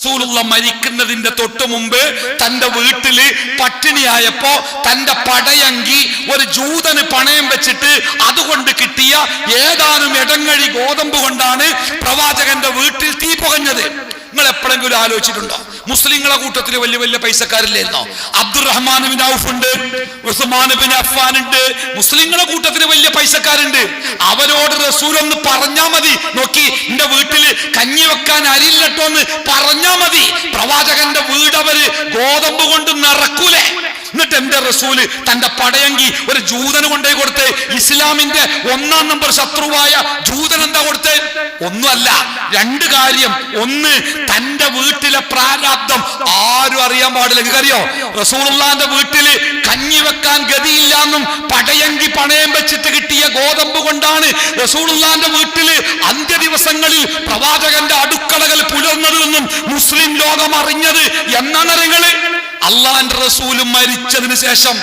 റസൂലുള്ള മരിക്കുന്നതിന്റെ തൊട്ടു മുമ്പ് തന്റെ വീട്ടിൽ പട്ടിണിയായപ്പോ തന്റെ പടയങ്കി ഒരു ജൂതന് പണയം വെച്ചിട്ട് അതുകൊണ്ട് കിട്ടിയ ഏതാനും ഇടങ്ങഴി ഗോതമ്പ് കൊണ്ടാണ് പ്രവാചകന്റെ വീട്ടിൽ തീ പുകഞ്ഞത്. നിങ്ങൾ എപ്പോഴെങ്കിലും ആലോചിച്ചിട്ടുണ്ടോ? മുസ്ലിങ്ങളെ കൂട്ടത്തിൽ വലിയ വലിയ പൈസക്കാരില്ലായിരുന്നോ അബ്ദുറഹ്മാൻ ബിൻ ഔഫ് ഉണ്ട് ഉസ്മാൻ ബിൻ അഫ്ഫാൻ ഉണ്ട് മുസ്ലിങ്ങളെ കൂട്ടത്തിൽ വലിയ പൈസക്കാരുണ്ട്. അവരോട് റസൂൽ ഒന്ന് പറഞ്ഞാ മതി. നോക്കി എന്റെ വീട്ടിൽ കഞ്ഞി വെക്കാൻ അരില്ലട്ടോ എന്ന് പറഞ്ഞാ മതി. പ്രവാചകന്റെ വീട് അവർ ഗോതമ്പ് കൊണ്ട് നിറക്കൂലേ. എന്നിട്ട് എന്റെ റസൂൽ തന്റെ പടയങ്കി ഒരു ജൂതന് കൊണ്ടേ കൊടുത്ത് ഇസ്ലാമിന്റെ ഒന്നാം നമ്പർ ശത്രുവായ ജൂതൻ എന്താ കൊടുത്ത്? ഒന്നുമല്ല രണ്ട് കാര്യം. ഒന്ന് തന്റെ വീട്ടിലെ പ്രാരാബ്ദം ആരും അറിയാൻ പാടില്ല. നിങ്ങൾക്കറിയോ? റസൂലുള്ളാന്റെ വീട്ടിൽ കഞ്ഞി വെക്കാൻ ഗതിയില്ലാന്നും പടയങ്കി പണയം വെച്ചിട്ട് കിട്ടിയ ഗോതമ്പ് കൊണ്ടാണ് റസൂലുള്ളാന്റെ വീട്ടിൽ അന്ത്യ ദിവസങ്ങളിൽ പ്രവാചകന്റെ അടുക്കളകൾ പുലർന്നതെന്നും മുസ്ലിം ലോകം അറിഞ്ഞത് എന്നാണ് നിങ്ങൾ അള്ളാന്റെ റസൂലും മരിച്ചതിന് ശേഷം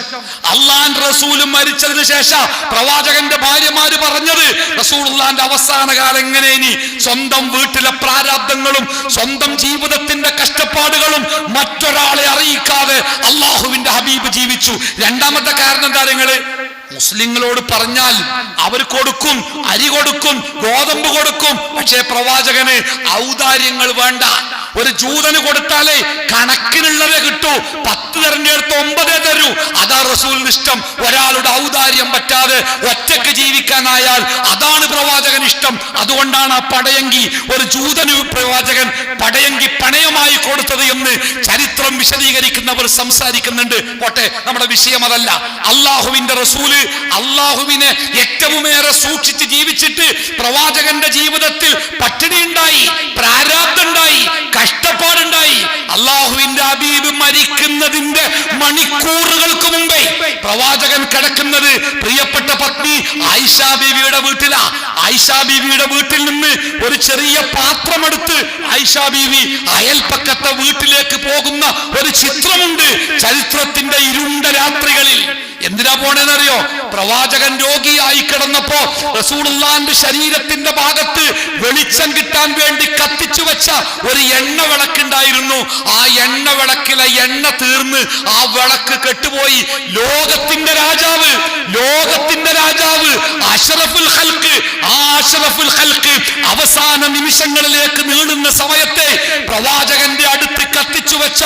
അള്ളാന്റെ റസൂലും മരിച്ചതിന് ശേഷം പ്രവാചകന്റെ ഭാര്യമാര് പറഞ്ഞത് റസൂലുള്ളാന്റെ അവസാന കാലം എങ്ങനെ ഇനി സ്വന്തം വീട്ടിലെ പ്രാരാബ്ദങ്ങളും സ്വന്തം ജീവിതത്തിന്റെ കഷ്ടപ്പാടുകളും മറ്റൊരാളെ അറിയിക്കാതെ അള്ളാഹുവിന്റെ ഹബീബ് ജീവിച്ചു. രണ്ടാമത്തെ കാരണം എന്താ നിങ്ങൾ? മുസ്ലിങ്ങളോട് പറഞ്ഞാൽ അവർ കൊടുക്കും അരി കൊടുക്കും ഗോതമ്പ് കൊടുക്കും. പക്ഷേ പ്രവാചകന് ഔദാര്യങ്ങൾ വേണ്ട. ഒരു ജൂതന് കൊടുത്താലേ കണക്കിനുള്ളവേ കിട്ടൂ. പത്ത് തെരഞ്ഞെടുത്ത് ഒമ്പതേ തരൂ. അതാ റസൂലിന് ഇഷ്ടം. ഒരാളുടെ ഔദാര്യം പറ്റാതെ ഒറ്റയ്ക്ക് ജീവിക്കാനായാൽ അതാണ് പ്രവാചകൻ ഇഷ്ടം. അതുകൊണ്ടാണ് ആ പടയങ്കി ഒരു ജൂതന് പ്രവാചകൻ പടയങ്കി പണയമായി കൊടുത്തത് എന്ന് ചരിത്രം വിശദീകരിക്കുന്നവർ സംസാരിക്കുന്നുണ്ട്. പോട്ടെ നമ്മുടെ വിഷയം അതല്ല. അള്ളാഹുവിന്റെ റസൂൽ അള്ളാഹുവിനെ ഏറ്റവുമേറെ സൂക്ഷിച്ച് ജീവിച്ചിട്ട് പ്രവാചകന്റെ ജീവിതത്തിൽ പട്ടിണി ഉണ്ടായി പ്രാരാബ്ദുണ്ടായി കഷ്ടപ്പാടുണ്ടായി. അള്ളാഹുവിന്റെ അബീബ് മരിക്കുന്നതിന്റെ മണിക്കൂറുകൾക്ക് മുമ്പേ പ്രവാചകൻ കിടക്കുന്നത് പ്രിയപ്പെട്ട പത്നി ആയിഷ ബീവിയുടെ വീട്ടിലാ. ആയിഷ ബീവിയുടെ വീട്ടിൽ നിന്ന് ഒരു ചെറിയ പാത്രമെടുത്ത് ആയിഷ ബീവി അയൽപ്പക്കത്തെ വീട്ടിലേക്ക് പോകുന്ന ഒരു ചിത്രമുണ്ട് ചരിത്രത്തിന്റെ ഇരുണ്ട രാത്രികളിൽ. എന്തിനാ പോണേന്നറിയോ? പ്രവാചകൻ രോഗിയായി കിടന്നപ്പോ റസൂലുള്ളാന്റെ ശരീരത്തിന്റെ ഭാഗത്ത് വെളിച്ചം കിട്ടാൻ വേണ്ടി കത്തിച്ചു വെച്ച ഒരു എണ്ണ വിളക്കുണ്ടായിരുന്നു. ആ എണ്ണ വിളക്കിലെ എണ്ണ തീർന്ന് ആ വിളക്ക് കെട്ടുപോയി. ലോകത്തിന്റെ രാജാവ് ലോകത്തിന്റെ രാജാവ് അഷറഫുൽ ഹൽക്ക് ആ അഷറഫുൽ ഹൽക്ക് അവസാന നിമിഷങ്ങളിലേക്ക് നീളുന്ന സമയത്തെ പ്രവാചകന്റെ അടുത്ത് കത്തിച്ചു വെച്ച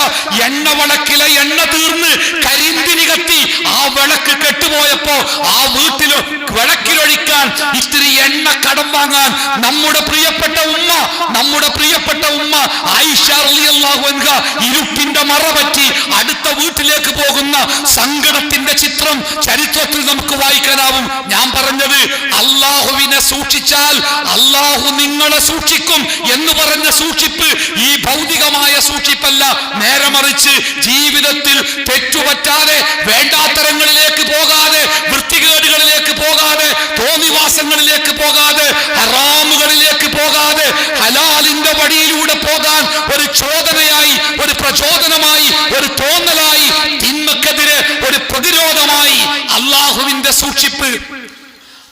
എണ്ണ വിളക്കിലെ എണ്ണ തീർന്ന് കരിന്തിനി കത്തി ആ വിളക്ക് കെട്ടുപോയപ്പോ ആ വീട്ടിലോ വിളക്കിലൊഴിക്കാൻ ഇത്തിരി എണ്ണ കടം വാങ്ങാൻ നമ്മുടെ പ്രിയപ്പെട്ട ഉമ്മ നമ്മുടെ പ്രിയപ്പെട്ട ഉമ്മ അൻഹ ഇരുട്ടിന്റെ മറ പറ്റി അടുത്ത വീട്ടിലേക്ക് പോകുന്ന സങ്കടത്തിന്റെ ചിത്രം ചരിത്രത്തിൽ നമുക്ക് വായിക്കാനാവും. ഞാൻ പറഞ്ഞത് അള്ളാഹുവിനെ സൂക്ഷിച്ചാൽ അള്ളാഹു നിങ്ങളെ സൂക്ഷിക്കും എന്ന് പറഞ്ഞ സൂക്ഷിപ്പ് ഈ ഭൗതികമായ സൂക്ഷിപ്പല്ല. നേരെ മറിച്ച് ജീവിതത്തിൽ തെറ്റുപറ്റാതെ വേണ്ടാത്തരങ്ങളിലേക്ക് പോകാതെ വൃത്തികേടുകളിലേക്ക് പോകാതെ തോന്നിവാസങ്ങളിലേക്ക് പോകാതെ ഹറാമുകളിലേക്ക് പോകാതെ ഹലാലിന്റെ വഴിയിലൂടെ പോകാൻ ഒരു ചോദനയായി ഒരു പ്രചോദനമായി ഒരു തോന്നലായി അള്ളാഹുവിന്റെ സൂക്ഷിപ്പ്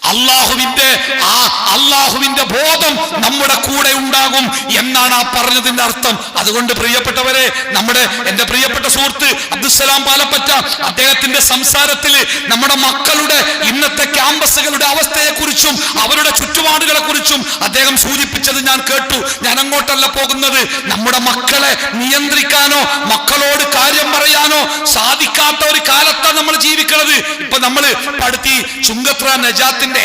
അള്ളാഹുവിന്റെ ആ അള്ളാഹുവിന്റെ ബോധം നമ്മുടെ കൂടെ ഉണ്ടാകും എന്നാണ് ആ പറഞ്ഞതിന്റെ അർത്ഥം. അതുകൊണ്ട് പ്രിയപ്പെട്ടവരെ നമ്മുടെ എന്റെ പ്രിയപ്പെട്ട സുഹൃത്ത് അബ്ദുസലാം പാലപ്പറ്റ അദ്ദേഹത്തിന്റെ സംസാരത്തിൽ നമ്മുടെ മക്കളുടെ ഇന്നത്തെ ക്യാമ്പസുകളുടെ അവസ്ഥയെ കുറിച്ചും അവരുടെ ചുറ്റുപാടുകളെ കുറിച്ചും അദ്ദേഹം സൂചിപ്പിച്ചത് ഞാൻ കേട്ടു. ഞാൻ അങ്ങോട്ടല്ല പോകുന്നത്. നമ്മുടെ മക്കളെ നിയന്ത്രിക്കാനോ മക്കളോട് കാര്യം പറയാനോ സാധിക്കാത്ത ഒരു കാലത്താണ് നമ്മൾ ജീവിക്കുന്നത് ഇപ്പൊ നമ്മൾ പഠിത്തി ചുങ്കത്ര നജാത്തിന്റെ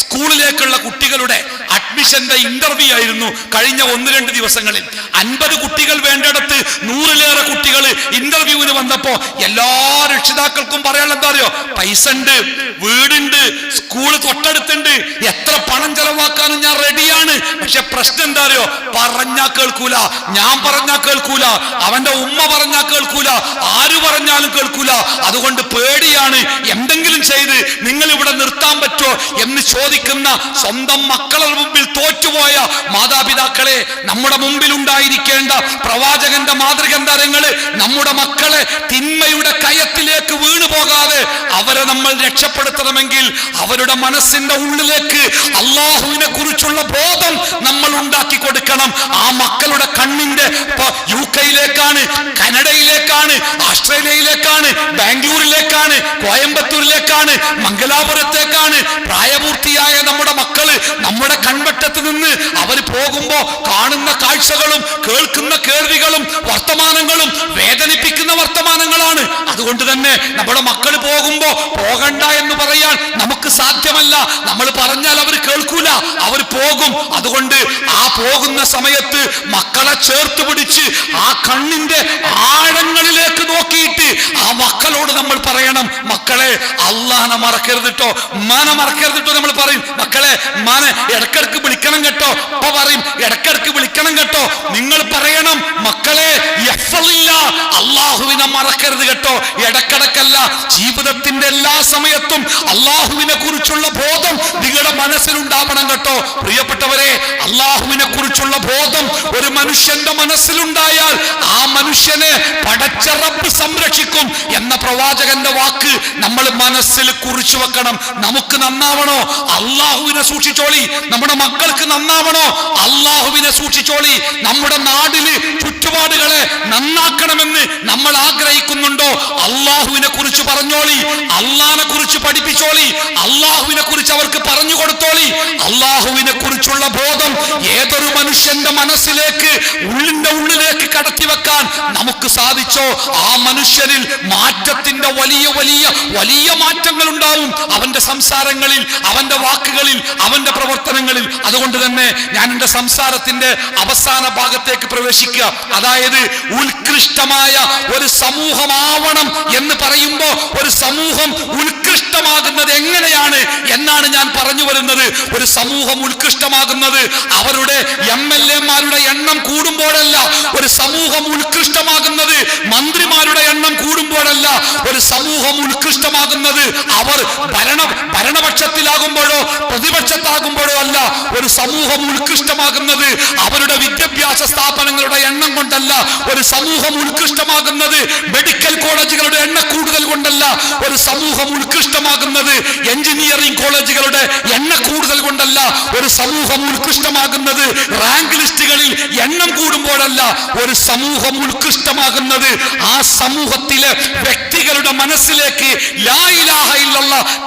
സ്കൂളിലേക്കുള്ള കുട്ടികളുടെ അഡ്മിഷന്റെ ഇന്റർവ്യൂ ആയിരുന്നു കഴിഞ്ഞ ഒന്ന് രണ്ട് ദിവസങ്ങളിൽ. അൻപത് കുട്ടികൾ വേണ്ടിടത്ത് നൂറിലേറെ കുട്ടികൾ ഇന്റർവ്യൂവിന് വന്നപ്പോ എല്ലാ രക്ഷിതാക്കൾക്കും പറയാനുള്ള എന്താ അറിയോ? പൈസ ഉണ്ട് വീടുണ്ട് സ്കൂൾ തൊട്ടടുത്തുണ്ട്. എത്ര പണം ചെലവാക്കാനും ഞാൻ റെഡിയാണ് പക്ഷെ പ്രശ്നം എന്താ അറിയോ? പറഞ്ഞാ കേൾക്കൂല ഞാൻ പറഞ്ഞാ കേൾക്കൂല അവന്റെ ഉമ്മ പറഞ്ഞാ കേൾക്കൂല ആര് പറഞ്ഞാലും കേൾക്കൂല. അതുകൊണ്ട് പേടിയാണ് എന്തെങ്കിലും ചെയ്ത് നിങ്ങൾ ഇവിടെ പറ്റുമോ എന്ന് ചോദിക്കുന്ന സ്വന്തം മക്കളുടെ മുമ്പിൽ തോറ്റുപോയ മാതാപിതാക്കളെ നമ്മുടെ മുമ്പിൽ ഉണ്ടായിരിക്കേണ്ട പ്രവാചകന്റെ മാതൃകന്ധരങ്ങൾ നമ്മുടെ മക്കളെ തിന്മയുടെ കയത്തിലേക്ക് വീണു പോകാതെ അവരെ നമ്മൾ രക്ഷപ്പെടുത്തണമെങ്കിൽ അവരുടെ മനസ്സിന്റെ ഉള്ളിലേക്ക് അള്ളാഹുവിനെ കുറിച്ചുള്ള ബോധം നമ്മൾ ഉണ്ടാക്കി കൊടുക്കണം. ആ മക്കളുടെ കണ്ണിന്റെ യു കെയിലേക്കാണ് കനഡയിലേക്കാണ് ആസ്ട്രേലിയയിലേക്കാണ് ബാംഗ്ലൂരിലേക്കാണ് കോയമ്പത്തൂരിലേക്കാണ് മംഗലാപുരത്തേക്കാണ് പ്രായപൂർത്തിയായ നമ്മുടെ മക്കൾ നമ്മുടെ കൺവട്ടത്ത് നിന്ന് അവർ പോകുമ്പോ കാണുന്ന കാഴ്ചകളും കേൾക്കുന്ന കേൾവികളും വർത്തമാനങ്ങളും വേദനിപ്പിക്കുന്ന വർത്തമാനങ്ങളാണ്. അതുകൊണ്ട് തന്നെ നമ്മുടെ മക്കൾ പോകുമ്പോ പോകണ്ട എന്ന് പറയാൻ നമുക്ക് സാധ്യമല്ല. നമ്മൾ പറഞ്ഞാൽ അവർ അവർ പോകും. അതുകൊണ്ട് ആ പോകുന്ന സമയത്ത് മക്കളെ ചേർത്ത് പിടിച്ച് ആ കണ്ണിന്റെ ആഴങ്ങളിലേക്ക് നോക്കിയിട്ട് ആ മക്കളോട് നമ്മൾ പറയണം. മക്കളെ അള്ളാനെ മറക്കരുത് കേട്ടോ ഉമ്മാനെ മറക്കരുത് കേട്ടോ നമ്മൾ പറയും. മക്കളെ ഉമ്മാനെ ഇടക്കിടക്ക് വിളിക്കണം കേട്ടോ. അപ്പൊ പറയും ഇടക്കിടക്ക് വിളിക്കണം കേട്ടോ. നിങ്ങൾ പറയണം മക്കളെ അള്ളാഹുവിനെ മറക്കരുത് കേട്ടോ. ഇടക്കിടക്കല്ല ജീവിതത്തിന്റെ എല്ലാ സമയത്തും അള്ളാഹുവിനെ കുറിച്ചുള്ള ബോധം നിങ്ങളുടെ മനസ്സിലുണ്ടാവണം. കേട്ടോ. പ്രിയപ്പെട്ടവരെ അള്ളാഹുവിനെ കുറിച്ചുള്ള ബോധം ഒരു മനുഷ്യന്റെ മനസ്സിലുണ്ടായാൽ ആ മനുഷ്യനെ പടച്ച റബ്ബ് സംരക്ഷിക്കും എന്ന പ്രവാചകന്റെ വാക്ക് നമ്മൾ മനസ്സിൽ കുറിച്ചു വെക്കണം. നമുക്ക് നന്നാവണോ? അള്ളാഹുവിനെ സൂക്ഷിച്ചോളി. നമ്മുടെ മക്കൾക്ക് നന്നാവണോ? അള്ളാഹുവിനെ സൂക്ഷിച്ചോളി. നമ്മുടെ നാടിൽ ചുറ്റുപാടുകളെ നന്നാക്കണമെന്ന് നമ്മൾ ആഗ്രഹിക്കുന്നുണ്ടോ? അള്ളാഹുവിനെ കുറിച്ച് പറഞ്ഞോളി. അള്ളാഹിനെ കുറിച്ച് പഠിപ്പിച്ചോളി. അള്ളാഹുവിനെ കുറിച്ച് അവർക്ക് പറഞ്ഞു കൊടുത്തോളി. അള്ളാഹുവിനെ കുറിച്ചുള്ള ബോധം ഏതൊരു മനുഷ്യന്റെ മനസ്സിലേക്ക് ഉള്ളിന്റെ ഉള്ളിലേക്ക് കടത്തി വെക്കാൻ നമുക്ക് സാധിച്ചോ? ആ മനുഷ്യരിൽ മാറ്റത്തിന്റെ വലിയ വലിയ വലിയ മാറ്റങ്ങൾ ഉണ്ടാവും അവന്റെ സംസാരങ്ങളിൽ അവന്റെ വാക്കുകളിൽ അവന്റെ പ്രവർത്തനങ്ങളിൽ. അതുകൊണ്ട് തന്നെ ഞാൻ എന്റെ സംസാരത്തിന്റെ അവസാന ഭാഗത്തേക്ക് പ്രവേശിക്കുക. അതായത് ഉത്കൃഷ്ടമായ ഒരു സമൂഹമാവണം എന്ന് പറയുമ്പോൾ ഒരു സമൂഹം ഉത്കൃഷ്ടമാകുന്നത് എങ്ങനെയാണ് എന്നാണ് ഞാൻ പറഞ്ഞു വരുന്നത്. ഒരു സമൂഹം ഉത്കൃഷ്ടമാകുന്നത് അവരുടെ എം എൽ എമാരുടെ എണ്ണം കൂടുമ്പോഴല്ല. ഒരു സമൂഹം ഉത്കൃഷ്ടമാകുന്നത് മന്ത്രിമാരുടെ എണ്ണം കൂടുമ്പോഴല്ല. ഒരു സമൂഹം ഉത്കൃഷ്ടമാകുന്നത് അവർ ഭരണ ഭരണപക്ഷത്തിലാകുമ്പോഴോ പ്രതിപക്ഷത്താകുമ്പോഴോ അല്ല ഒരു സമൂഹം ഉത്കൃഷ്ടമാകുന്നത്. അവരുടെ വിദ്യാഭ്യാസ സ്ഥാപനങ്ങളുടെ എണ്ണം കൊണ്ടല്ല. ഒരു സമൂഹം ഉത്കൃഷ്ടമാകുന്നത് മെഡിക്കൽ കോളേജുകളുടെ എണ്ണ കൂടുതൽ കൊണ്ടല്ല. ഒരു സമൂഹം ഉത്കൃഷ്ടമാകുന്നത് എഞ്ചിനീയറിംഗ് കോളേജുകളുടെ എണ്ണ കൂടുതൽ കൊണ്ടല്ല. ഒരു സമൂഹം ഉത്കൃഷ്ടമാകുന്നത് റാങ്ക് ലിസ്റ്റുകളിൽ എണ്ണം കൂടുമ്പോഴല്ല. ഒരു സമൂഹം ഉത്കൃഷ്ടമാകുന്നത് ആ സമൂഹത്തിലെ വ്യക്തികളുടെ മനസ്സിലേക്ക്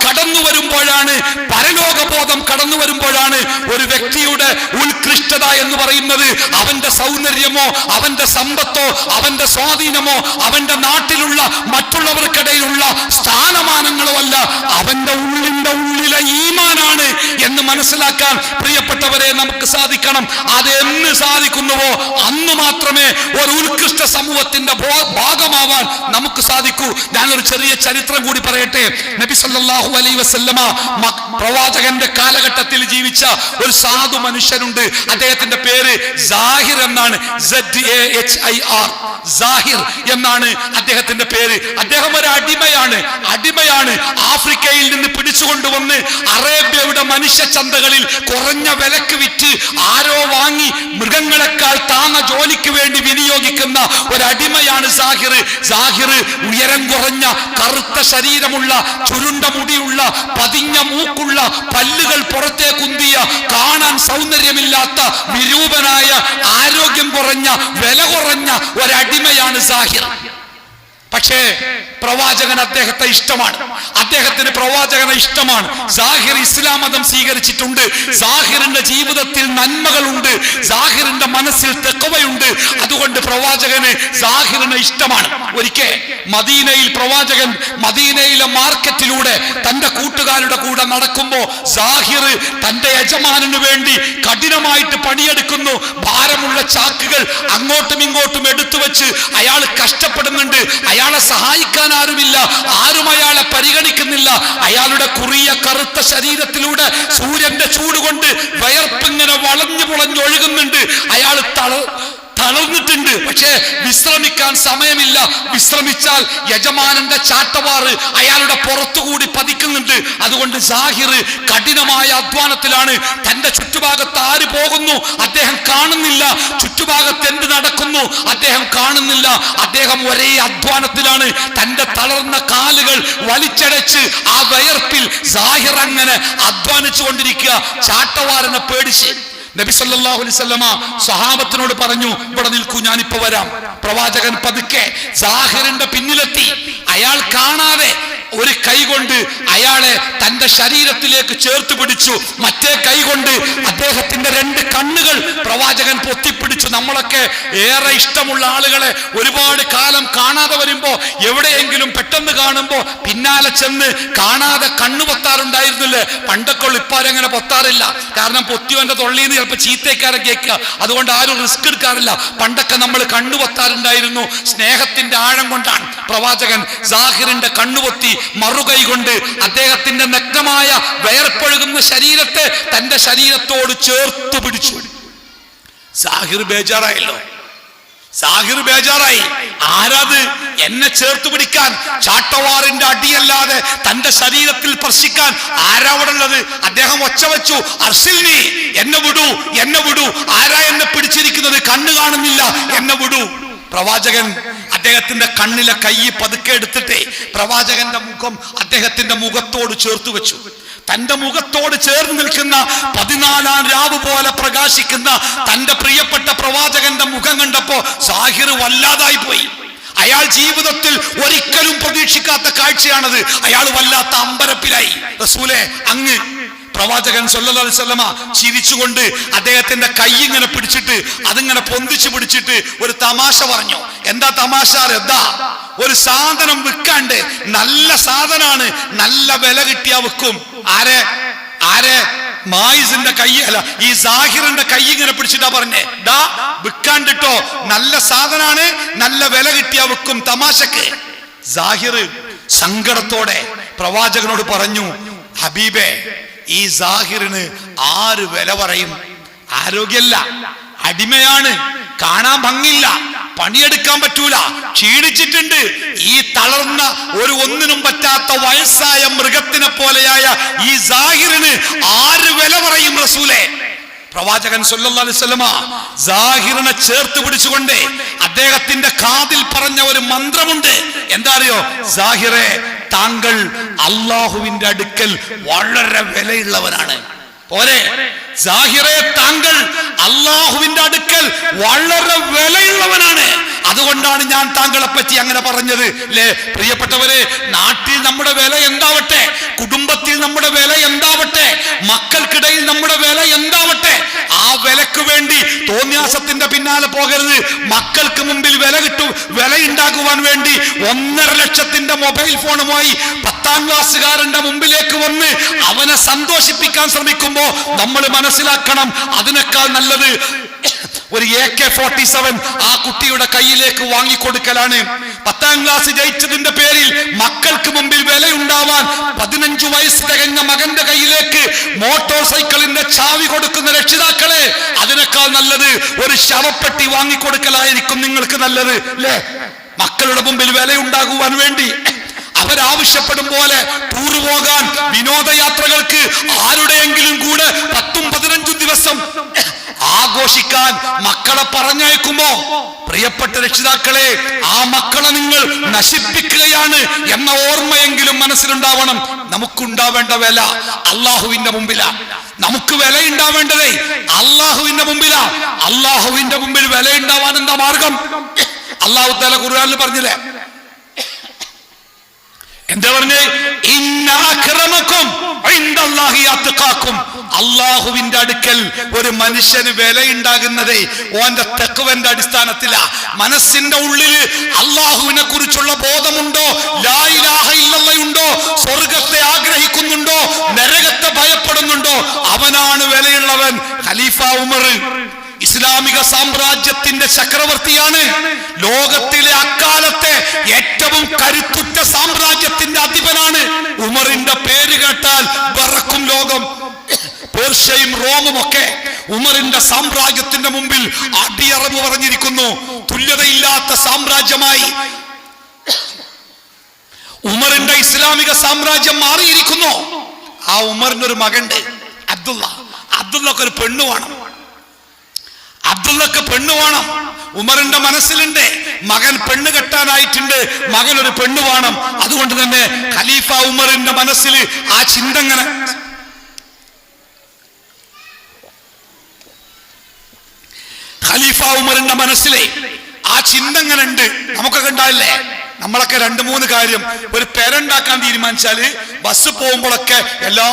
കടന്നു വരുമ്പോഴാണ് പരലോകബോധം കടന്നു വരുമ്പോഴാണ് ഒരു വ്യക്തിയുടെ ഉത്കൃഷ്ടത എന്ന് പറയുന്നത്. അവന്റെ സൗന്ദര്യമോ അവന്റെ സമ്പത്തോ അവന്റെ സ്വാധീനമോ അവന്റെ നാട്ടിലുള്ള മറ്റുള്ളവർക്കിടയിലുള്ള സ്ഥാനമാനങ്ങളോ അല്ല. അവന്റെ ഉള്ളിന്റെ ഉള്ളിലെ ഈമാനാണ് എന്ന് മനസ്സിലാക്കാൻ പ്രിയപ്പെട്ടവരെ നമുക്ക് സാധിക്കണം. അതെന്ന് സാധിക്കുന്നുവോ? അന്ന് മാത്രമേ ഒരു ഉത്കൃഷ്ട സമൂഹത്തിന്റെ ഭാഗമാവാൻ നമുക്ക് സാധിക്കൂ. ഞാനൊരു ചെറിയ ചരിത്രം കൂടി പറയട്ടെ. നബി സല്ലാഹു അലൈ വസല്ലമ പ്രവാചകന്റെ പ്രവാചകന്റെ കാലഘട്ടത്തിൽ ജീവിച്ച ഒരു സാധു മനുഷ്യനുണ്ട്. അദ്ദേഹത്തിന്റെ പേര് സാഹിർ എന്നാണ്. സാഹിർ എന്നാണ് അദ്ദേഹത്തിന്റെ പേര്. അദ്ദേഹം ഒരു അടിമയാണ്. അടിമയാണ്. ആഫ്രിക്കയിൽ നിന്ന് പിടിച്ചുകൊണ്ടുവന്ന് അറേബ്യയുടെ മനുഷ്യ ചന്തകളിൽ കുറഞ്ഞ വിലക്ക് വിറ്റ് ആരോ വാങ്ങി മൃഗങ്ങളെക്കാൾ താങ്ങ ജോലിക്ക് വേണ്ടി വിനിയോഗിക്കുന്ന ഒരടിമയാണ് സാഹിർ. സാഹിർ ഉയരം കുറഞ്ഞ കറുത്ത ശരീരമുള്ള ചുരുണ്ട മുടിയുള്ള പതിഞ്ഞ മൂക്കുള്ള പല്ലുകൾ പുറത്തേ കുന്തിയ കാണാൻ സൗന്ദര്യമില്ലാത്ത വിരൂപനായ ആരോഗ്യം കുറഞ്ഞ വില കുറഞ്ഞ ഒരടിമയാണ് സാഹിർ. പക്ഷേ പ്രവാചകൻ അദ്ദേഹത്തെ ഇഷ്ടമാണ്. അദ്ദേഹത്തിന് പ്രവാചകനെ ഇഷ്ടമാണ്. സാഹിർ ഇസ്ലാം മതം സ്വീകരിച്ചിട്ടുണ്ട്. സാഹിറിന്റെ ജീവിതത്തിൽ നന്മകളുണ്ട്. സാഹിറിന്റെ മനസ്സിൽ തെക്കവയുണ്ട്. അതുകൊണ്ട് പ്രവാചകന് സാഹിറിനെ ഇഷ്ടമാണ്. ഒരിക്കൽ മദീനയിൽ പ്രവാചകൻ മദീനയിലെ മാർക്കറ്റിലൂടെ തന്റെ കൂട്ടുകാരുടെ കൂടെ നടക്കുമ്പോ സാഹിർ തന്റെ യജമാനു വേണ്ടി കഠിനമായിട്ട് പണിയെടുക്കുന്നു. ഭാരമുള്ള ചാക്കുകൾ അങ്ങോട്ടും ഇങ്ങോട്ടും എടുത്തു വെച്ച് അയാൾ കഷ്ടപ്പെടുന്നുണ്ട്. അയാളെ സഹായിക്കാൻ ആരുമില്ല. ആരും അയാളെ പരിഗണിക്കുന്നില്ല. അയാളുടെ കുറിയ കറുത്ത ശരീരത്തിലൂടെ സൂര്യന്റെ ചൂടുകൊണ്ട് വയർപ്പിങ്ങനെ വളഞ്ഞു പുളഞ്ഞൊഴുകുന്നുണ്ട്. അയാൾ തള തളർന്നിട്ടുണ്ട്. പക്ഷേ വിശ്രമിക്കാൻ സമയമില്ല. വിശ്രമിച്ചാൽ യജമാനന്റെ ചാട്ടവാറ് അയാളുടെ പുറത്തുകൂടി പതിക്കുന്നുണ്ട്. അതുകൊണ്ട് സാഹിർ കഠിനമായ അധ്വാനത്തിലാണ്. തന്റെ ചുറ്റുഭാഗത്ത് ആര് പോകുന്നു അദ്ദേഹം കാണുന്നില്ല. ചുറ്റുഭാഗത്ത് എന്ത് നടക്കുന്നു അദ്ദേഹം കാണുന്നില്ല. അദ്ദേഹം ഒരേ അധ്വാനത്തിലാണ്. തന്റെ തളർന്ന കാലുകൾ വലിച്ചടച്ച് ആ വയർപ്പിൽ സാഹിർ അങ്ങനെ അധ്വാനിച്ചു കൊണ്ടിരിക്കുക ചാട്ടവാറിനെ പേടിച്ച് നബി വസല്ലമ സഹാബത്തിനോട് പറഞ്ഞു ഇവിടെ നിൽക്കൂ ഞാനിപ്പോ വരാം. പ്രവാചകൻ പതുക്കെ സാഹിറിന്റെ പിന്നിലെത്തി. അയാൾ കാണാതെ ഒരു കൈ കൊണ്ട് അയാളെ തന്റെ ശരീരത്തിലേക്ക് ചേർത്ത് പിടിച്ചു. മറ്റേ കൈ കൊണ്ട് അദ്ദേഹത്തിന്റെ രണ്ട് കണ്ണുകൾ പ്രവാചകൻ പൊത്തിപ്പിടിച്ചു. നമ്മളൊക്കെ ഏറെ ഇഷ്ടമുള്ള ആളുകളെ ഒരുപാട് കാലം കാണാതെ വരുമ്പോ എവിടെയെങ്കിലും പെട്ടെന്ന് കാണുമ്പോ പിന്നാലെ ചെന്ന് കാണാതെ കണ്ണു പൊത്താറുണ്ടായിരുന്നില്ലേ? പണ്ടൊക്കെ ഉള്ള ഇപ്പൊ ആരങ്ങനെ പൊത്താറില്ല. കാരണം പൊത്തിയോന്റെ തൊള്ളിയിൽ നിന്ന് ചിലപ്പോൾ ചീത്തക്കാരെ കേൾക്കുക. അതുകൊണ്ട് ആരും റിസ്ക് എടുക്കാറില്ല. പണ്ടൊക്കെ നമ്മൾ കണ്ണു പൊത്താറുണ്ടായിരുന്നു. സ്നേഹത്തിന്റെ ആഴം കൊണ്ടാണ് പ്രവാചകൻ സാഹിറിന്റെ കണ്ണുപൊത്തി മറുകൈ കൊണ്ട് അദ്ദേഹത്തിന്റെ നഗ്നമായ വയർപ്പൊഴുകുന്ന ശരീരത്തെ തന്റെ ശരീരത്തോട് ചേർത്ത് പിടിച്ചു. സാഹിർ ബേജാറായല്ലോ. സാഹിർ ബേജാറായി. ആരത് എന്നെ ചേർത്ത് പിടിക്കാൻ ചാട്ടവാറിന്റെ അടിയല്ലാതെ തന്റെ ശരീരത്തിൽ സ്പർശിക്കാൻ ആരാവിടുള്ളത്? അദ്ദേഹം ഒച്ച വെച്ചു അർസിൽനി എന്നെ വിടൂ എന്നെ വിടൂ. ആരാ എന്നെ പിടിച്ചിരിക്കുന്നത്? കണ്ണു കാണുന്നില്ല എന്നെ വിടൂ. പ്രവാചകൻ അദ്ദേഹത്തിന്റെ കണ്ണിലെ കൈ പതുക്കെ എടുത്തിട്ടേ പ്രവാചകന്റെ മുഖം അദ്ദേഹത്തിന്റെ മുഖത്തോട് ചേർത്ത് വെച്ചു. തന്റെ മുഖത്തോട് ചേർന്ന് നിൽക്കുന്ന പതിനാലാം രാവ് പോലെ പ്രകാശിക്കുന്ന തന്റെ പ്രിയപ്പെട്ട പ്രവാചകന്റെ മുഖം കണ്ടപ്പോ സാഹിർ വല്ലാതായി പോയി. അയാൾ ജീവിതത്തിൽ ഒരിക്കലും പ്രതീക്ഷിക്കാത്ത കാഴ്ചയാണത്. അയാൾ വല്ലാത്ത അമ്പരപ്പിലായി. റസൂലെ അങ്ങ് പ്രവാചകൻ വസല്ലമ ചിരിച്ചുകൊണ്ട് അദ്ദേഹത്തിന്റെ കൈ ഇങ്ങനെ പിടിച്ചിട്ട് അതിങ്ങനെ പൊന്തിച്ചു പിടിച്ചിട്ട് ഒരു തമാശ പറഞ്ഞു. എന്താ തമാശ എന്താ ഒരു സാധനം വിൽക്കാണ്ട് നല്ല സാധനാണ് നല്ല വില കിട്ടിയാ വിൽക്കും. ആരെ? ആരെ? മായിസിന്റെ കൈ അല്ല ഈ സാഹിറിന്റെ കൈ ഇങ്ങനെ പിടിച്ചിട്ടാ പറഞ്ഞേ. ഡാ വിൽക്കാണ്ടിട്ടോ നല്ല സാധനാണ് നല്ല വില കിട്ടിയാ വിൽക്കും തമാശക്ക്. സാഹിർ സങ്കടത്തോടെ പ്രവാചകനോട് പറഞ്ഞു ഹബീബേ ഈ സാഹിറിന് ആര് വില പറയും? ആരോഗ്യല്ല അടിമയാണ് കാണാൻ ഭംഗില്ല പണിയെടുക്കാൻ പറ്റൂല ക്ഷീണിച്ചിട്ടുണ്ട്. ഈ തളർന്ന ഒരു ഒന്നിനും പറ്റാത്ത വയസ്സായ മൃഗത്തിനെ പോലെയായ ഈ സാഹിറിന് ആര് വില പറയും റസൂലെ? പ്രവാചകൻ സാഹിറിനെ ചേർത്ത് പിടിച്ചുകൊണ്ട് അദ്ദേഹത്തിന്റെ കാതിൽ പറഞ്ഞ ഒരു മന്ത്രമുണ്ട്. എന്താ അറിയോ? താങ്കൾ അള്ളാഹുവിന്റെ അടുക്കൽ വളരെ വിലയുള്ളവനാണ് പോരെ? സാഹിറെ താങ്കൾ അള്ളാഹുവിന്റെ അടുക്കൽ വളരെ വിലയുള്ളവനാണ്. അതുകൊണ്ടാണ് ഞാൻ താങ്കളെ പറ്റി അങ്ങനെ പറഞ്ഞത്. അല്ലേ പ്രിയപ്പെട്ടവരെ നാട്ടിൽ നമ്മുടെ വില എന്താവട്ടെ? കുടുംബത്തിൽ നമ്മുടെ വില എന്താവട്ടെ? മക്കൾക്കിടയിൽ നമ്മുടെ വില എന്താവട്ടെ? ആ വിലക്ക് വേണ്ടി തോന്നിയാസത്തിന്റെ പിന്നാലെ പോകരുത്. മക്കൾക്ക് മുമ്പിൽ വില കിട്ടും വില ഉണ്ടാക്കുവാൻ വേണ്ടി ഒന്നര ലക്ഷത്തിന്റെ മൊബൈൽ ഫോണുമായി പത്താം ക്ലാസ്സുകാരന്റെ മുമ്പിലേക്ക് വന്ന് അവനെ സന്തോഷിപ്പിക്കാൻ ശ്രമിക്കുമ്പോ നമ്മൾ മനസ്സിലാക്കണം. അതിനേക്കാൾ നല്ലത് ഒരു എ കെ ഫോർട്ടി സെവൻ ആ കുട്ടിയുടെ കയ്യിലേക്ക് വാങ്ങിക്കൊടുക്കലാണ്. പത്താം ക്ലാസ് ജയിച്ചതിന്റെ പേരിൽ മക്കൾക്ക് മുമ്പിൽ വിലയുണ്ടാവാൻ പതിനഞ്ചു വയസ്സ് തികഞ്ഞ മകന്റെ കയ്യിലേക്ക് മോട്ടോർ സൈക്കിളിന്റെ ചാവി കൊടുക്കുന്ന രക്ഷിതാക്കളെ അതിനേക്കാൾ നല്ലത് ഒരു ശവപ്പെട്ടി വാങ്ങിക്കൊടുക്കലായിരിക്കും നിങ്ങൾക്ക് നല്ലത്. അല്ലേ മക്കളുടെ മുമ്പിൽ വിലയുണ്ടാകുവാൻ വേണ്ടി. അവരാവശ്യപ്പെടും പോലെ ടൂർ പോകാൻ വിനോദയാത്രകൾക്ക് ആരുടെയെങ്കിലും കൂടെ പത്തും പതിനഞ്ചും ദിവസം ആഘോഷിക്കാൻ മക്കളെ പറഞ്ഞയക്കുമോ? പ്രിയപ്പെട്ട രക്ഷിതാക്കളെ ആ മക്കളെ നിങ്ങൾ നശിപ്പിക്കുകയാണ് എന്ന ഓർമ്മയെങ്കിലും മനസ്സിലുണ്ടാവണം. നമുക്കുണ്ടാവേണ്ട വില അള്ളാഹുവിന്റെ മുമ്പിലാ. നമുക്ക് വില ഉണ്ടാവേണ്ടതേ അള്ളാഹുവിന്റെ മുമ്പിലാ. അള്ളാഹുവിന്റെ മുമ്പിൽ വില ഉണ്ടാവാൻ എന്താ മാർഗം? അള്ളാഹു തല പറഞ്ഞില്ലേ എന്താ പറഞ്ഞത് അള്ളാഹുവിന്റെ അടുക്കൽ ഒരു മനുഷ്യന് വിലയുണ്ടാകുന്നത് ഓന്റെ തെക്കുവന്റെ അടിസ്ഥാനത്തിലാ. മനസ്സിന്റെ ഉള്ളിൽ അള്ളാഹുവിനെ കുറിച്ചുള്ള ബോധമുണ്ടോ? ഇല്ലല്ലയുണ്ടോ സ്വർഗത്തെ ആഗ്രഹിക്കുന്നുണ്ടോ? നരകത്തെ ഭയപ്പെടുന്നുണ്ടോ? അവനാണ് വിലയുള്ളവൻ ഖലീഫ ഉമർ. ഇസ്ലാമിക സാമ്രാജ്യത്തിന്റെ ചക്രവർത്തിയാണ്. ലോകത്തിലെ അക്കാലത്തെ ഏറ്റവും കരുത്തുറ്റ സാമ്രാജ്യത്തിന്റെ അധിപനാണ്. ഉമറിന്റെ പേര് കേട്ടാൽ വറക്കും ലോകം. പേർഷ്യയും റോമും ഒക്കെ ഉമറിന്റെ സാമ്രാജ്യത്തിന്റെ മുമ്പിൽ അടിയറവ് പറഞ്ഞിരിക്കുന്നു. തുല്യതയില്ലാത്ത സാമ്രാജ്യമായി. ഉമറിന്റെ ഇസ്ലാമിക സാമ്രാജ്യം മാറിയിരിക്കുന്നു. ആ ഉമറിന്റെ ഒരു മകണ്ട് അബ്ദുള്ള. അബ്ദുള്ള ഒരു പെണ്ണു വേണം. അബ്ദുള്ളക്ക് പെണ്ണു വേണം. ഉമറിന്റെ മനസ്സിലുണ്ട്. മകൻ പെണ്ണ് കെട്ടാനായിട്ടുണ്ട്. മകൻ ഒരു പെണ്ണ് വേണം. അതുകൊണ്ട് തന്നെ ഖലീഫ ഉമറിന്റെ മനസ്സിൽ ആ ചിന്ത അങ്ങനെ ഖലീഫ ഉമറിന്റെ മനസ്സിലെ ആ ചിന്ത എങ്ങനെ ഉണ്ട്. നമുക്കൊക്കെ ഉണ്ടായില്ലേ നമ്മളൊക്കെ രണ്ട് മൂന്ന് കാര്യം ഒരു പെരണ്ടാക്കാൻ തീരുമാനിച്ചാൽ ബസ് പോകുമ്പോഴൊക്കെ എല്ലാ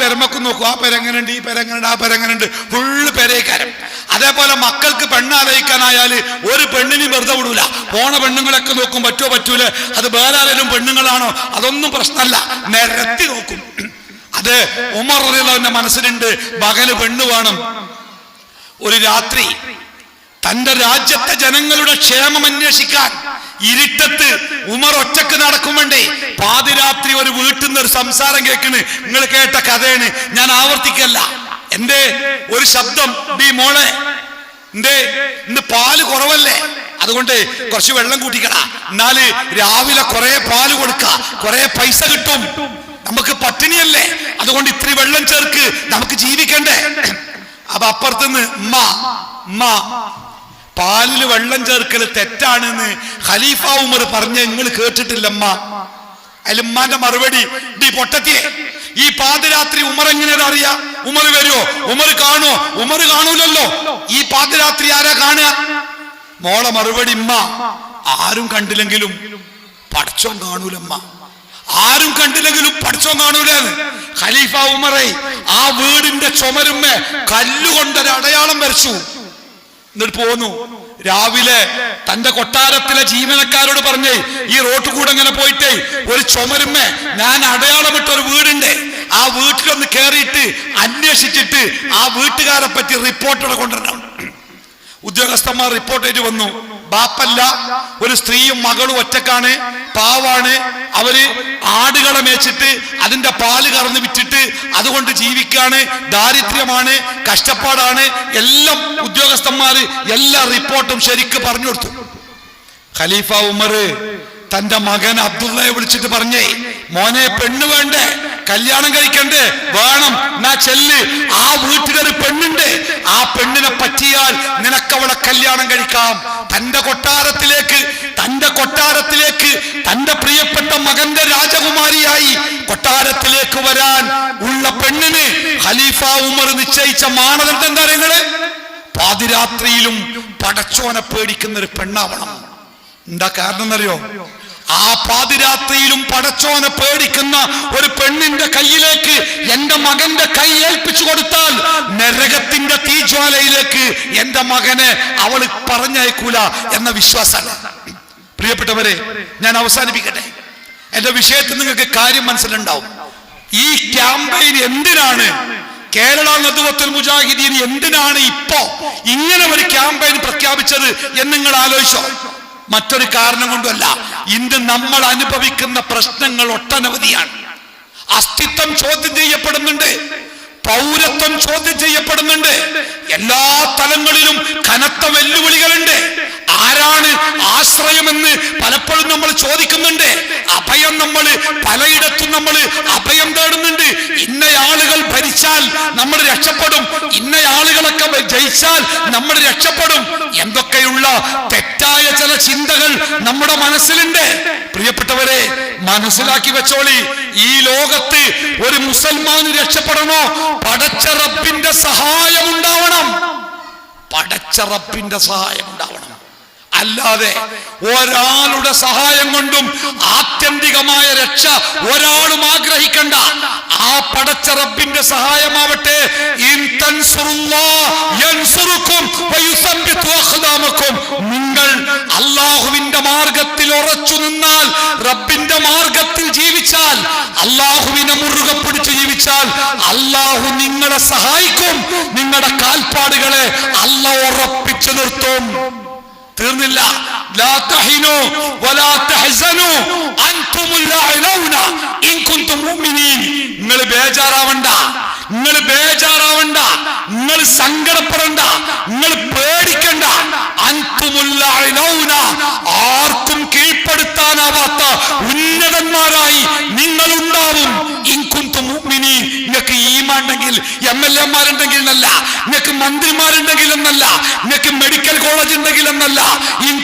പെരമക്കും നോക്കും ആ പെരങ്ങനുണ്ട് ഈ പെരങ്ങനുണ്ട് ആ പെരങ്ങനുണ്ട്. ഫുള്ള് പെരേക്കാരം. അതേപോലെ മക്കൾക്ക് പെണ്ണാലോചിക്കാനായാൽ ഒരു പെണ്ണിനും വെറുതെ വിടൂല. പോണ പെണ്ണുങ്ങളൊക്കെ നോക്കും പറ്റുമോ പറ്റൂല. അത് വേറെ ആരെങ്കിലും പെണ്ണുങ്ങളാണോ? അതൊന്നും പ്രശ്നമല്ല. നിരത്തി നോക്കും. അത് ഉമർ ഉമറിയുള്ളവന്റെ മനസ്സിലുണ്ട്. മകന് പെണ്ണ് വേണം. ഒരു രാത്രി തന്റെ രാജ്യത്തെ ജനങ്ങളുടെ ക്ഷേമം അന്വേഷിക്കാൻ ഇരുട്ടത്ത് ഉമർ ഒറ്റയ്ക്ക് നടക്കും പാതിരാത്രി ഒരു വീട്ടിൽ നിന്ന് ഒരു സംസാരം കേൾക്കണ്. നിങ്ങൾ കേട്ട കഥയാണ്. ഞാൻ ആവർത്തിക്കല്ല. എന്റെ ഒരു ശബ്ദം. ബി മോളെ എന്തേ? ഇന്ന് പാൽ കുറവല്ലേ? അതുകൊണ്ട് കുറച്ച് വെള്ളം കൂട്ടിക്കട. എന്നാൽ രാവിലെ കുറെ പാൽ കൊടുക്ക. കുറെ പൈസ കിട്ടും. നമുക്ക് പട്ടിണിയല്ലേ? അതുകൊണ്ട് ഇത്ര വെള്ളം ചേർക്ക്. നമുക്ക് ജീവിക്കണ്ടേ? അപ്പൊ അപ്പുറത്തുനിന്ന് ഉമ്മ ഉമ്മ പാലിൽ വെള്ളം ചേർക്കൽ തെറ്റാണെന്ന് ഖലീഫ ഉമർ പറഞ്ഞ നിങ്ങൾ കേട്ടിട്ടില്ലമ്മ. അതിൽ ഉമ്മാന്റെ മറുപടി ഡി പൊട്ടത്തിയെ ഈ പാതിരാത്രി ഉമർ എങ്ങനെ അറിയാ? ഉമർ വരുമോ ഉമർ കാണോ ഉമർ കാണൂലല്ലോ. ഈ പാതിരാത്രി ആരാ കാണുക? മോളെ മറുപടി ഉമ്മ ആരും കണ്ടില്ലെങ്കിലും പഠിച്ചോൻ കാണൂലമ്മ. ആരും കണ്ടില്ലെങ്കിലും പഠിച്ചോൻ കാണൂലെന്ന്. ഖലീഫ ഉമറെ ആ വീടിന്റെ ചുമരുമ്മേ കല്ലുകൊണ്ടൊരു അടയാളം വരച്ചു. എന്നിട്ട് പോന്നു. രാവിലെ തന്റെ കൊട്ടാരത്തിലെ ജീവനക്കാരോട് പറഞ്ഞേ ഈ റോട്ട് കൂടെ ഇങ്ങനെ പോയിട്ടേ ഒരു ചുമരുമ്മേ ഞാൻ അടയാളമിട്ട ഒരു വീടുണ്ട്. ആ വീട്ടിലൊന്ന് കയറിയിട്ട് അന്വേഷിച്ചിട്ട് ആ വീട്ടുകാരെ പറ്റി റിപ്പോർട്ടോടെ കൊണ്ടുവരണം. ഉദ്യോഗസ്ഥന്മാർ റിപ്പോർട്ട് ചെയ്തു വന്നു. ബാപ്പല്ല ഒരു സ്ത്രീയും മകളും ഒറ്റക്കാണ് പാവാണ്. അവർ ആടുകളെ മേച്ചിട്ട് അതിന്റെ പാൽ കറന്ന് വിറ്റിട്ട് അതുകൊണ്ട് ജീവിക്കാണ് ദാരിദ്ര്യമാണ് കഷ്ടപ്പാടാണ്. എല്ലാം ഉദ്യോഗസ്ഥന്മാര് എല്ലാ റിപ്പോർട്ടും ശരിക്ക് പറഞ്ഞു കൊടുത്തു. ഖലീഫ ഉമർ തന്റെ മകൻ അബ്ദുള്ളയെ വിളിച്ചിട്ട് പറഞ്ഞേ മോനെ പെണ്ണ് വേണ്ടേ? കല്യാണം കഴിക്കണ്ടേ? വേണം. നാ ചെല്ല്. ആ വീട്ടിലൊരു പെണ്ണുണ്ട്. ആ പെണ്ണിനെ പറ്റിയാൽ നിനക്കവളെ കല്യാണം കഴിക്കാം. തന്റെ കൊട്ടാരത്തിലേക്ക് തന്റെ കൊട്ടാരത്തിലേക്ക് തന്റെ പ്രിയപ്പെട്ട മകന്റെ രാജകുമാരിയായി കൊട്ടാരത്തിലേക്ക് വരാൻ ഉള്ള പെണ്ണിന് ഖലീഫ ഉമർ നിശ്ചയിച്ച മാനദണ്ഡം എന്താ നിങ്ങൾ? പാതിരാത്രിയിലും പടച്ചോനെ പേടിക്കുന്ന ഒരു പെണ്ണാവണം. എന്താ കാരണം എന്നറിയോ? ആ പാതിരാത്രിയിലും പടച്ചോനെ പേടിക്കുന്ന ഒരു പെണ്ണിന്റെ കയ്യിലേക്ക് എന്റെ മകന്റെ കൈ ഏൽപ്പിച്ചു കൊടുത്താൽ നരകത്തിന്റെ തീജ്വാലയിലേക്ക് എന്റെ മകനെ അവൾ പറഞ്ഞയക്കൂല എന്ന വിശ്വാസമല്ല. പ്രിയപ്പെട്ടവരെ ഞാൻ അവസാനിപ്പിക്കട്ടെ. എന്റെ വിഷയത്തിൽ നിങ്ങൾക്ക് കാര്യം മനസ്സിലുണ്ടാവും. ഈ ക്യാമ്പയിൻ എന്തിനാണ്? കേരള നദുവത്തുൽ മുജാഹിദീൻ എന്തിനാണ് ഇപ്പോ ഇങ്ങനെ ഒരു ക്യാമ്പയിൻ പ്രഖ്യാപിച്ചത് എന്ന് നിങ്ങൾ ആലോചിച്ചോ? മറ്റൊരു കാരണം കൊണ്ടല്ല ഇന്ന് നമ്മൾ അനുഭവിക്കുന്ന പ്രശ്നങ്ങൾ ഒട്ടനവധിയാണ്. അസ്തിത്വം ചോദ്യം ചെയ്യപ്പെടുന്നുണ്ട്. പൗരത്വം ചോദ്യം ചെയ്യപ്പെടുന്നുണ്ട്. എല്ലാ തലങ്ങളിലും കനത്ത വെല്ലുവിളികളുണ്ട്. ആരാണ് ആശ്രയമെന്ന് പലപ്പോഴും നമ്മൾ ചോദിക്കുന്നുണ്ട്. അഭയം നമ്മൾ പലയിടത്തും നമ്മൾ അഭയം തേടുന്നുണ്ട്. ഇന്ന ആളുകൾ ഭരിച്ചാൽ നമ്മൾ രക്ഷപ്പെടും. ഇന്ന ആളുകളൊക്കെ ജയിച്ചാൽ നമ്മൾ രക്ഷപ്പെടും. എന്തൊക്കെയുള്ള തെറ്റായ ചില ചിന്തകൾ നമ്മുടെ മനസ്സിലുണ്ട്. പ്രിയപ്പെട്ടവരെ മനസ്സിലാക്കി വെച്ചോളി. ഈ ലോകത്ത് ഒരു മുസൽമാന് രക്ഷപ്പെടണോ? പടച്ച റബ്ബിന്റെ സഹായം ഉണ്ടാവണം. പടച്ച റബ്ബിന്റെ സഹായം ഉണ്ടാവണം. അല്ലാതെ ഒരാളുടെ സഹായം കൊണ്ടും ആത്യന്തികമായ രക്ഷ ഒരാളും ആഗ്രഹിക്കണ്ട. ആ പടച്ച റബ്ബിന്റെ സഹായമാവട്ടെ. നിങ്ങൾ അള്ളാഹുവിന്റെ മാർഗത്തിൽ ഉറച്ചു നിന്നാൽ റബ്ബിന്റെ മാർഗത്തിൽ ജീവിച്ചാൽ അള്ളാഹുവിനെ മുറുകെ പിടിച്ച് ജീവിച്ചാൽ അള്ളാഹു നിങ്ങളെ സഹായിക്കും. നിങ്ങളുടെ കാൽപ്പാടുകളെ അല്ല ഉറപ്പിച്ചു നിർത്തും. തീർന്നില്ല. ലാ تحنوا വലാ تحزنوا. അൻതുമുൽ അലൗന ഇൻ كنتم മുഅ്മിനീൻ നിങ്ങൾ ബേജാറാവണ്ട. നിങ്ങൾ ബേജാറാവണ്ട. നിങ്ങൾ സങ്കടപ്പെടണ്ട. നിങ്ങൾ പേടിക്കണ്ട. അൻതുമുൽ അലൗന ആർക്കും കീഴ്പ്പെടുത്താനാവാത്ത ഉന്നതന്മാരായി നിങ്ങൾ ഉണ്ടാവും ഇൻ കുൻതും മുഅ്മിനീൻ നിങ്ങൾക്ക് ഈമാൻ ഉണ്ടെങ്കിൽ എം എൽ എമാരുണ്ടെങ്കിൽ എന്നല്ല. നിങ്ങൾക്ക് മന്ത്രിമാരുണ്ടെങ്കിൽ എന്നല്ല. നിങ്ങൾക്ക് മെഡിക്കൽ കോളേജ് ഉണ്ടെങ്കിൽ എന്നല്ല. ഇൻ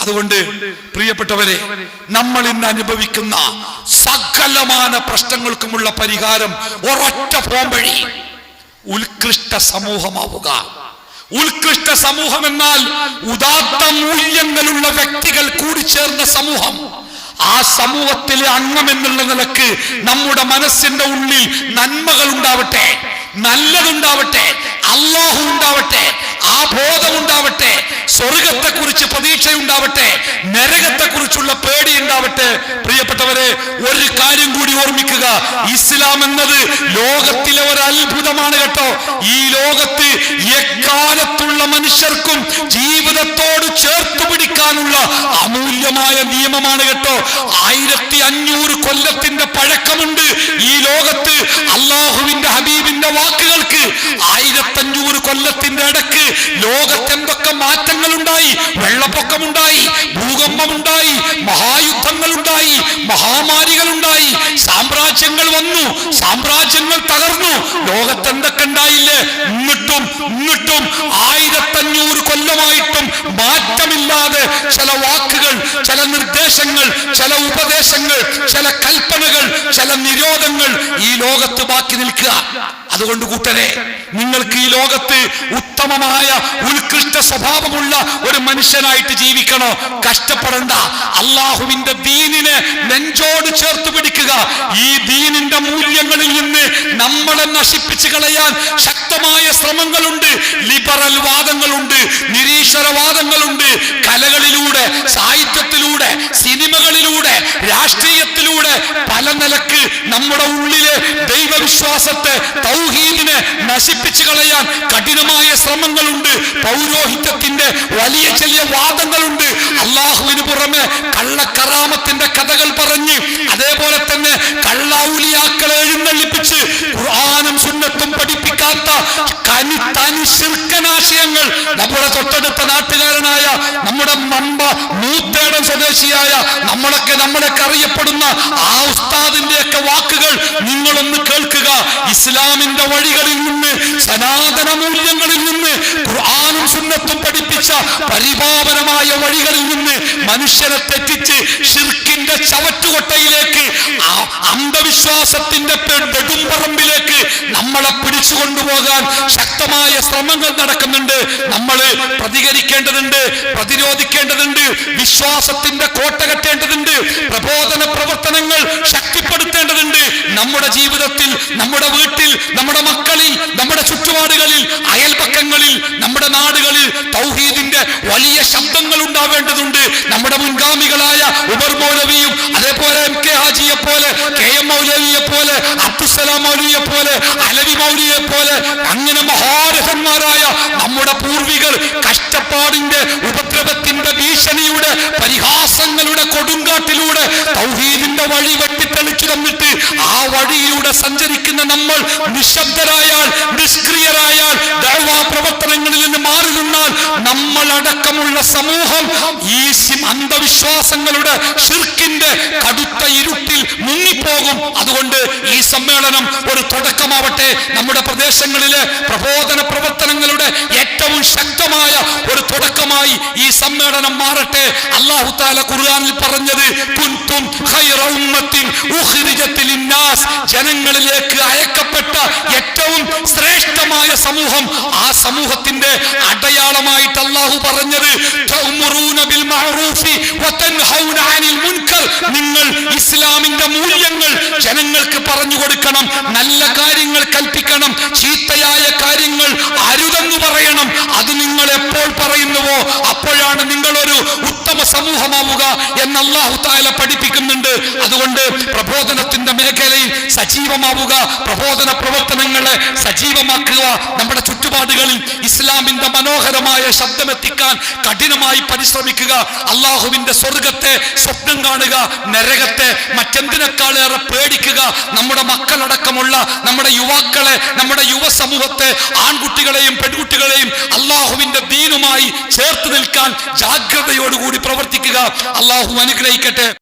അതുകൊണ്ട് പ്രിയപ്പെട്ടവരെ നമ്മൾ ഇന്ന് അനുഭവിക്കുന്ന സകലമാന പ്രശ്നങ്ങൾക്കുമുള്ള പരിഹാരം ഒരൊറ്റ പോംവഴി ഉത്കൃഷ്ട സമൂഹമാവുക. ഉത്കൃഷ്ട സമൂഹം എന്നാൽ ഉദാത്ത മൂല്യങ്ങളുള്ള വ്യക്തികൾ കൂടിച്ചേർന്ന സമൂഹം. ആ സമൂഹത്തിലെ അംഗം എന്നുള്ള നിലയ്ക്ക് നമ്മുടെ മനസ്സിന്റെ ഉള്ളിൽ നന്മകൾ ഉണ്ടാവട്ടെ നല്ലതുണ്ടാവട്ടെ അള്ളാഹു ഉണ്ടാവട്ടെ ആ ബോധം ഉണ്ടാവട്ടെ സ്വർഗത്തെ കുറിച്ച് പ്രതീക്ഷയുണ്ടാവട്ടെ നരകത്തെ കുറിച്ചുള്ള പേടി ഉണ്ടാവട്ടെ പ്രിയപ്പെട്ടവരെ ഒരു കാര്യം കൂടി ഓർമ്മിക്കുക. ഇസ്ലാം എന്നത് ലോകത്തിലെ ഒരു അത്ഭുതമാണ് കേട്ടോ. ഈ ലോകത്ത് എക്കാലത്തുള്ള മനുഷ്യർക്കും ജീവിതത്തോട് ചേർത്ത് പിടിക്കാനുള്ള അമൂല്യമായ നിയമമാണ് കേട്ടോ. ആയിരത്തി അഞ്ഞൂറ് കൊല്ലത്തിന്റെ പഴക്കമുണ്ട് ഈ ലോകത്ത്. അള്ളാഹുവിന്റെ ഹബീബിന്റെ വാക്കുകൾക്ക് ആയിരത്തഞ്ഞൂറ് കൊല്ലത്തിന്റെ ഇടയ്ക്ക് ലോകത്ത് എന്തൊക്കെ മാറ്റങ്ങൾ ഉണ്ടായി വെള്ളപ്പൊക്കമുണ്ടായി ഭൂകമ്പമുണ്ടായി മഹാമാരികൾ ഉണ്ടായി സാമ്രാജ്യങ്ങൾ വന്നു സാമ്രാജ്യങ്ങൾ തകർന്നു. ലോകത്തെന്തൊക്കെ ഉണ്ടായില്ലേ? എന്നിട്ടും എന്നിട്ടും ആയിരത്തഞ്ഞൂറ് കൊല്ലമായിട്ടും മാറ്റമില്ലാതെ ചില വാക്കുകൾ നിർദ്ദേശങ്ങൾ ചില ഉപദേശങ്ങൾ ചില കൽപ്പനകൾ ചില നിരോധങ്ങൾ ഈ ലോകത്ത് ബാക്കി നിൽക്കുക. അതുകൊണ്ട് കൂട്ടരെ നിങ്ങൾക്ക് ഈ ലോകത്ത് ഉത്തമമായ ഉത്കൃഷ്ട സ്വഭാവമുള്ള ഒരു മനുഷ്യനായിട്ട് ജീവിക്കണോ? കഷ്ടപ്പെടണ്ട. അള്ളാഹുവിന്റെ ദീനിനെ നെഞ്ചോട് ചേർത്ത് പിടിക്കുക. ഈ ദീനിന്റെ മൂല്യങ്ങളിൽ നിന്ന് നമ്മളെ നശിപ്പിച്ചു കളയാൻ ശക്തമായ ശ്രമങ്ങളുണ്ട്. ലിബറൽ വാദങ്ങളുണ്ട് നിരീശ്വരവാദങ്ങളുണ്ട്. കലകളിലൂടെ സാഹിത്യത്തിലൂടെ സിനിമകളിലൂടെ രാഷ്ട്രീയത്തിലൂടെ പല നിലയ്ക്ക് നമ്മുടെ ഉള്ളിലെ ദൈവവിശ്വാസത്തെ തൗഹീദിനെ നശിപ്പിച്ചു കളയാൻ കഠിനമായ ശ്രമങ്ങളുണ്ട്. പൗരോഹിത്യത്തിന്റെ വലിയ ചെറിയ വാദങ്ങളുണ്ട്. അള്ളാഹുവിന് പുറമെ കള്ളക്കറാമത്തിന്റെ കഥകൾ പറഞ്ഞ് അതേപോലെ തന്നെ കള്ളൗലിയാക്കളെ എഴുന്നള്ളിപ്പിച്ച് ഖുർആാനും സുന്നത്തും പഠിപ്പിക്കാത്ത കനി തനി ശിർക്കനാശയങ്ങൾ നമ്മുടെ തൊട്ടടുത്ത നാട്ടുകാരനായ നമ്മുടെ മമ്പ മൂത്തേടം സ്വദേശിയായ നമ്മളൊക്കെ നമ്മളൊക്കെ അറിയപ്പെടുന്ന ആ ഉസ്താദിന്റെ ഒക്കെ വാക്കുകൾ നിങ്ങളൊന്ന് കേൾക്കുക. ഇസ്ലാമിന്റെ വഴികളിൽ നിന്ന് സനാതന മൂല്യങ്ങളിൽ നിന്ന് ഖുർആാനും സുന്നത്തും പഠിപ്പിച്ച പരിപാവനമായ നിന്ന് മനുഷ്യനെ തെറ്റിച്ച് ഷിർക്കിന്റെ ചവറ്റുകൊട്ടയിലേക്ക് അന്ധവിശ്വാസത്തിന്റെ പെടുംപറമ്പിലേക്ക് നമ്മളെ പിടിച്ചു കൊണ്ടുപോകാൻ ശക്തമായ ശ്രമങ്ങൾ നടക്കുന്നുണ്ട്. നമ്മൾ പ്രതികരിക്കേണ്ടതുണ്ട് പ്രതിരോധിക്കേണ്ടതുണ്ട് വിശ്വാസത്തിന്റെ കോട്ട കെട്ടേണ്ടതുണ്ട് പ്രബോധന പ്രവർത്തനങ്ങൾ ശക്തിപ്പെടുത്തേണ്ടതുണ്ട്. നമ്മുടെ ജീവിതത്തിൽ നമ്മുടെ വീട്ടിൽ നമ്മുടെ മക്കളിൽ നമ്മുടെ ചുറ്റുപാടുകളിൽ അയൽപക്കങ്ങളിൽ നമ്മുടെ നാടുകളിൽ തൗഹീദിന്റെ വലിയ ശബ്ദങ്ങൾ ഉണ്ടാവേണ്ടതുണ്ട്. നമ്മുടെ മുൻഗാമികളായ ഉമർ മൗലവിയും അതേപോലെ എം കെ ഹാജിയെ പോലെ കെ എം മൗലവിയെ പോലെ അബ്ദുസലാം മൗലവിയെ പോലെ അലവി മൗലിയെ പോലെ അങ്ങനെ മഹാരഥന്മാരായ നമ്മുടെ പൂർവികൾ കഷ്ടപ്പാടിന്റെ ഉപദ്രവത്തിന്റെ ഭീഷണിയുടെ പരിഹാസങ്ങളുടെ കൊടുങ്കാട്ടിലൂടെ തൗഹീദിന്റെ വഴി വെട്ടിത്തെളിച്ചു തന്നിട്ട് വഴിയിലൂടെ സഞ്ചരിക്കുന്ന നമ്മൾ നിശബ്ദരായാൽ നിഷ്ക്രിയരായാൽ ദൈവാ പ്രവർത്തനങ്ങളിൽ നിന്ന് മാറി നിന്നാൽ നമ്മളടക്കമുള്ള സമൂഹം ഈ അന്ധവിശ്വാസങ്ങളുടെ ഷിർക്കിന്റെ കടുത്ത ഇരുട്ടിൽ മുങ്ങിപ്പോകും. അതുകൊണ്ട് ഈ സമ്മേളനം ഒരു തുടക്കമാവട്ടെ. നമ്മുടെ പ്രദേശങ്ങളിലെ പ്രബോധന പ്രവർത്തനങ്ങളുടെ ഏറ്റവും ശക്തമായ ഒരു തുടക്കമായി ഈ സമ്മേളനം മാറട്ടെ. അള്ളാഹു താല ഖുർആനിൽ പറഞ്ഞത് കുൻതും ഖൈറ ഉമ്മത്തിൻ ഉഖ്രിജത്ത് ലിന്നാസ് ജനങ്ങളിലേക്ക് അയക്കപ്പെട്ട ഏറ്റവും ശ്രേഷ്ഠമായ സമൂഹം ആ സമൂഹത്തിന്റെ അടയാളമായിട്ട് അള്ളാഹു പറഞ്ഞത് നിങ്ങൾ ഇസ്ലാമിന്റെ മൂല്യങ്ങൾ ജനങ്ങൾക്ക് പറഞ്ഞു കൊടുക്കണം നല്ല കാര്യങ്ങൾ കൽപ്പിക്കണം ചീത്തയായ കാര്യങ്ങൾ അരുതെന്ന് പറയണം. അത് നിങ്ങൾ എപ്പോൾ പറയുന്നുവോ? അപ്പോഴാണ് നിങ്ങളൊരു ഉത്തമ സമൂഹമാവുക എന്ന് അള്ളാഹു താല പഠിപ്പിക്കുന്നുണ്ട്. അതുകൊണ്ട് പ്രബോധനത്തിന്റെ മേഖലയിൽ സജീവമാവുക പ്രബോധന പ്രവർത്തനങ്ങളെ സജീവമാക്കുക നമ്മുടെ ചുറ്റുപാടുകളിൽ ഇസ്ലാമിന്റെ മനോഹരമായ ശബ്ദമെത്തിക്കാൻ കഠിനമായി പരിശ്രമിക്കുക അള്ളാഹുവിന്റെ സ്വർഗത്തെ സ്വപ്നം കാണുക നരകത്തെ മറ്റെന്തിനേക്കാളേറെ പേടിക്കുക നമ്മുടെ മക്കളടക്കമുള്ള നമ്മുടെ യുവാക്കളെ നമ്മുടെ യുവ സമൂഹത്തെ ആൺകുട്ടികളെയും പെൺകുട്ടികളെയും അള്ളാഹുവിന്റെ ദീനുമായി ചേർത്ത് നിൽക്കാൻ ജാഗ്രതയോടുകൂടി പ്രവർത്തിക്കുക. അള്ളാഹു അനുഗ്രഹിക്കട്ടെ.